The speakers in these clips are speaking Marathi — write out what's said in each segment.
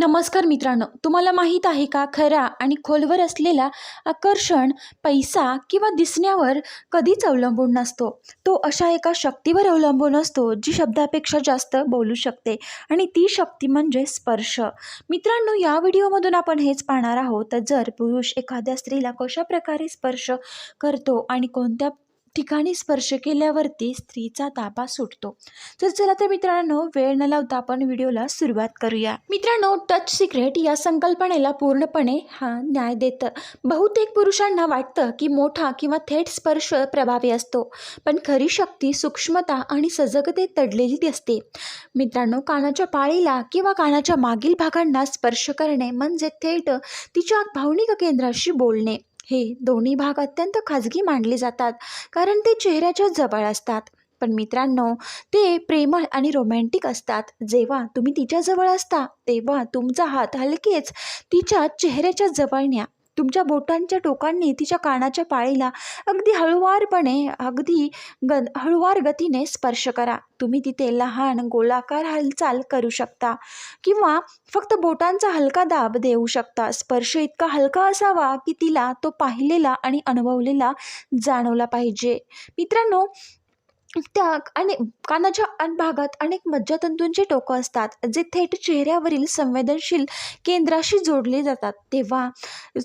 नमस्कार मित्रांनो तुम्हाला माहीत आहे का खरा आणि खोलवर असलेला आकर्षण पैसा किंवा दिसण्यावर कधीच अवलंबून नसतो. तो अशा एका शक्तीवर अवलंबून असतो जी शब्दापेक्षा जास्त बोलू शकते आणि ती शक्ती म्हणजे स्पर्श. मित्रांनो या व्हिडिओमधून आपण हेच पाहणार आहोत तर जर पुरुष एखाद्या स्त्रीला कशा प्रकारे स्पर्श करतो आणि कोणत्या ठिकाणी स्पर्श केल्यावरती स्त्रीचा ताबा सुटतो. तर चला तर मित्रांनो वेळ न लावता आपण व्हिडिओला सुरुवात करूया. मित्रांनो टच सिक्रेट या संकल्पनेला पूर्णपणे हा न्याय देतं. बहुतेक पुरुषांना वाटतं की मोठा किंवा थेट स्पर्श प्रभावी असतो पण खरी शक्ती सूक्ष्मता आणि सजगतेत तडलेली असते मित्रांनो कानाच्या पाळीला किंवा कानाच्या मागील भागांना स्पर्श करणे म्हणजे थेट तिच्या भावनिक केंद्राशी बोलणे हे दोन्ही भाग अत्यंत खाजगी मानले जातात कारण ते चेहऱ्याच्या जवळ असतात. पण मित्रांनो ते प्रेमळ आणि रोमॅन्टिक असतात. जेव्हा तुम्ही तिच्याजवळ असता तेव्हा तुमचा हात हलकेच तिच्या चेहऱ्याच्या जवळ न्या. तुमच्या बोटांच्या टोकांनी तिच्या कानाच्या पाळीला अगदी हळुवारपणे अगदी ग हळुवार गतीने स्पर्श करा. तुम्ही तिथे लहान गोलाकार हालचाल करू शकता किंवा फक्त बोटांचा हलका दाब देऊ शकता. स्पर्श इतका हलका असावा की तिला तो पाहिलेला आणि अनुभवलेला जाणवला पाहिजे. मित्रांनो त्या आणि कानाच्या अन भागात अनेक मज्जातंतूंची टोकं असतात जे थेट चेहऱ्यावरील संवेदनशील केंद्राशी जोडले जातात. तेव्हा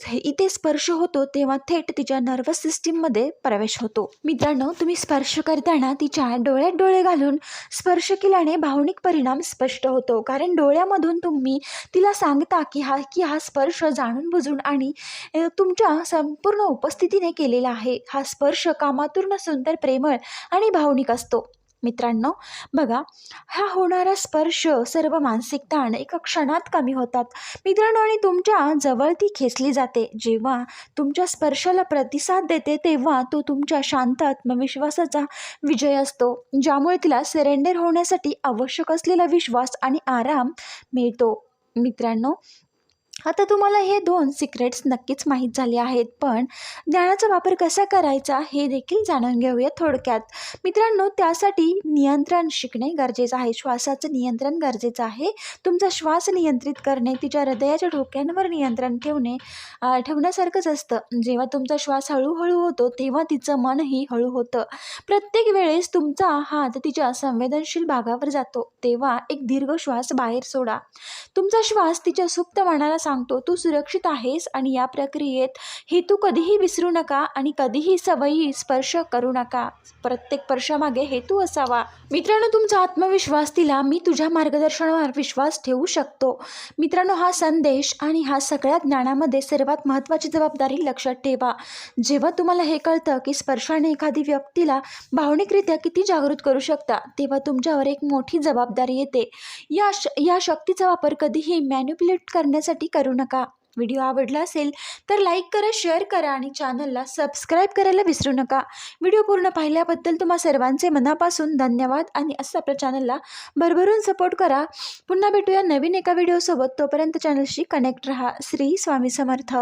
हे- इथे स्पर्श होतो तेव्हा थेट तिच्या नर्वस सिस्टीममध्ये प्रवेश होतो. मित्रांनो तुम्ही स्पर्श करताना तिच्या डोळ्यात डोळे घालून स्पर्श केल्याने भावनिक परिणाम स्पष्ट होतो. कारण डोळ्यामधून तुम्ही तिला सांगता की हा की हा स्पर्श जाणून बुजून आणि तुमच्या संपूर्ण उपस्थितीने केलेला आहे. हा स्पर्श कामातून नसून तर प्रेमळ आणि भाव भावनिक असतो. मित्रांनो बघा हा होणारा स्पर्श सर्व मानसिक ताण एका क्षणात कमी होतात. मित्रांनो आणि तुमच्या जवळ ती खेचली जाते. जेव्हा तुमच्या स्पर्शाला प्रतिसाद देते तेव्हा तो तुमच्या शांत आत्मविश्वासाचा विजय असतो ज्यामुळे तिला सरेंडर होण्यासाठी आवश्यक असलेला विश्वास आणि आराम मिळतो. मित्रांनो आता तुम्हाला हे दोन सिक्रेट्स नक्कीच माहीत झाले आहेत पण ज्ञानाचा वापर कसा करायचा हे देखील जाणून घेऊया थोडक्यात. मित्रांनो त्यासाठी नियंत्रण शिकणे गरजेचं आहे. श्वासाचं नियंत्रण गरजेचं आहे. तुमचा श्वास नियंत्रित करणे तिच्या हृदयाच्या ठोक्यांवर नियंत्रण ठेवणे ठेवण्यासारखंच असतं. जेव्हा तुमचा श्वास हळूहळू होतो तेव्हा तिचं मनही हळू होतं. प्रत्येक वेळेस तुमचा हात तिच्या संवेदनशील भागावर जातो. तेव्हा एक दीर्घ श्वास बाहेर सोडा. तुमचा श्वास तिच्या सुप्त मनाला सांगतो तू सुरक्षित आहेस आणि या प्रक्रियेत हेतू कधीही विसरू नका आणि कधीही सवयी स्पर्श करू नका. प्रत्येक स्पर्शामागे हेतू असावा. मित्रांनो तुमचा आत्मविश्वास तिला मी तुझ्या मार्गदर्शनावर विश्वास ठेवू शकतो. मित्रांनो हा संदेश आणि हा सगळ्या ज्ञानामध्ये सर्वात महत्त्वाची जबाबदारी लक्षात ठेवा. जेव्हा तुम्हाला हे कळतं की स्पर्शाने एखादी व्यक्तीला भावनिकरित्या किती जागृत करू शकता तेव्हा तुमच्यावर एक मोठी जबाबदारी येते. या श या शक्तीचा वापर कधीही मॅन्युप्युलेट करण्यासाठी करू नका. व्हिडिओ आवडला असेल तर लाईक करा शेअर करा आणि चॅनलला सबस्क्राईब करायला विसरू नका. व्हिडिओ पूर्ण पाहिल्याबद्दल तुम्हा सर्वांचे मनापासून धन्यवाद आणि असं आपल्या चॅनलला भरभरून सपोर्ट करा. पुन्हा भेटूया नवीन एका व्हिडिओसोबत. तोपर्यंत चॅनलशी कनेक्ट रहा. श्री स्वामी समर्थ.